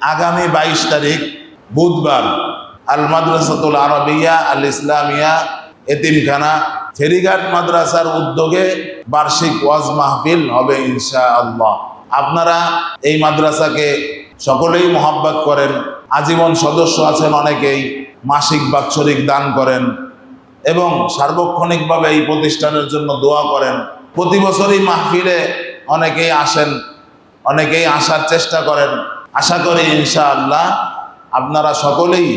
আগামী বাইশ তারিখ বুধবার আল মাদ্রাসাতুল আরবিয়া আল ইসলামিয়া এতিমখানা ফেরিঘাট মাদ্রাসার উদ্যোগে বার্ষিক ওয়াজ মাহফিল হবে ইনশা আল্লাহ আপনারা এই মাদ্রাসাকে সকলেই মোহাব্বত করেন, আজীবন সদস্য আছেন অনেকেই, মাসিক বাৎসরিক দান করেন এবং সার্বক্ষণিকভাবে এই প্রতিষ্ঠানের জন্য দোয়া করেন। প্রতি বছরই মাহফিলে অনেকেই আসেন, অনেকেই আসার চেষ্টা করেন। আশা করি ইনশাআল্লাহ আপনারা সকলেই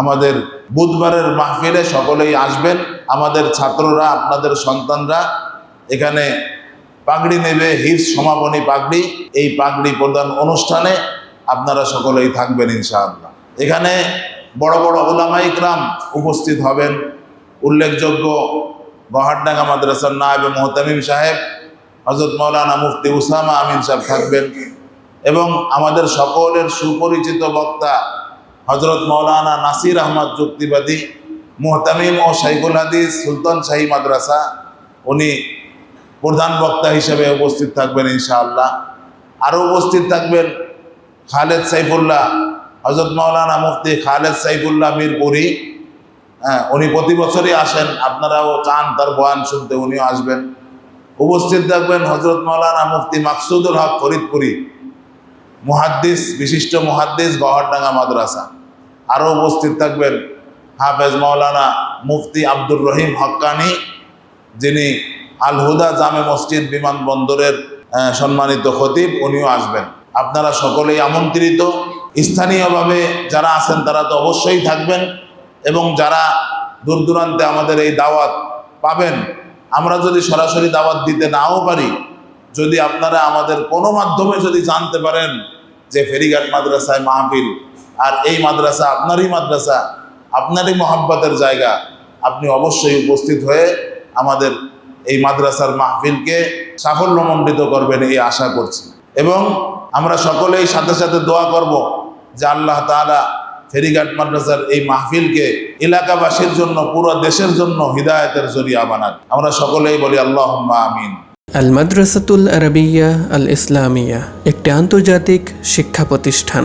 আমাদের বুধবারের মাহফিলে সকলেই আসবেন। আমাদের ছাত্ররা, আপনাদের সন্তানরা, এখানে পাগড়ি নেবে হিফ সমাপনী পাগড়ি, এই পাগড়ি প্রদান অনুষ্ঠানে আপনারা সকলেই থাকবেন ইনশাআল্লাহ। এখানে বড় বড় ওলামা ইকরাম উপস্থিত হবেন। উল্লেখযোগ্য গহারডাঙ্গা মাদ্রাসার নায়েবে মোহতামিম সাহেব হজরত মৌলানা মুফতি উসামা আমিন সাহেব থাকবেন। এবং আমাদের সকলের সুপরিচিত বক্তা হজরত মৌলানা নাসির আহমদ যুক্তিবাদী, মোহতামিম ও শাইখুল হাদিস, সুলতান শাহী মাদ্রাসা, উনি প্রধান বক্তা হিসেবে উপস্থিত থাকবেন ইনশাআল্লাহ। আরও উপস্থিত থাকবেন খালেদ সাইফুল্লাহ, হজরত মৌলানা মুফতি খালেদ সাইফুল্লাহ মিরপুরি। হ্যাঁ উনি প্রতি বছরই আসেন, আপনারাও চান তার বয়ান শুনতে, উনিও আসবেন। উপস্থিত থাকবেন হজরত মৌলানা মুফতি মাকসুদুল হক ফরিদপুরি। মুহাদ্দিস, বিশিষ্ট মুহাদ্দিস গহরডাঙ্গা মাদ্রাসা। আরও উপস্থিত থাকবেন হাফেজ মৌলানা মুফতি আব্দুর রহিম হক্কানি, যিনি আল হুদা জামে মসজিদ বিমানবন্দরের সম্মানিত খতিব, উনিও আসবেন। আপনারা সকলেই আমন্ত্রিত। স্থানীয়ভাবে যারা আছেন তারা তো অবশ্যই থাকবেন এবং যারা দূর দূরান্তে আমাদের এই দাওয়াত পাবেন, আমরা যদি সরাসরি দাওয়াত দিতে নাও পারি, যদি আপনারা আমাদের কোনো মাধ্যমে যদি জানতে পারেন যে ফেরিঘাট মাদ্রাসায় মাহফিল, আর এই মাদ্রাসা আপনারই মাদ্রাসা, আপনারই মহাব্বতের জায়গা, আপনি অবশ্যই উপস্থিত হয়ে আমাদের এই মাদ্রাসার মাহফিলকে সাফল্যমণ্ডিত করবেন এই আশা করছি। এবং আমরা সকলেই সাথে সাথে দোয়া করব যে আল্লাহ তাআলা ফেরিঘাট মাদ্রাসার এই মাহফিলকে এলাকাবাসীর জন্য, পুরো দেশের জন্য হৃদায়তের জরিয়া বানান আমরা সকলেই বলি আল্লাহ আমিন। আল মাদ্রাসাতুল আরবিয়া আল ইসলামিয়া একটি আন্তর্জাতিক শিক্ষা প্রতিষ্ঠান।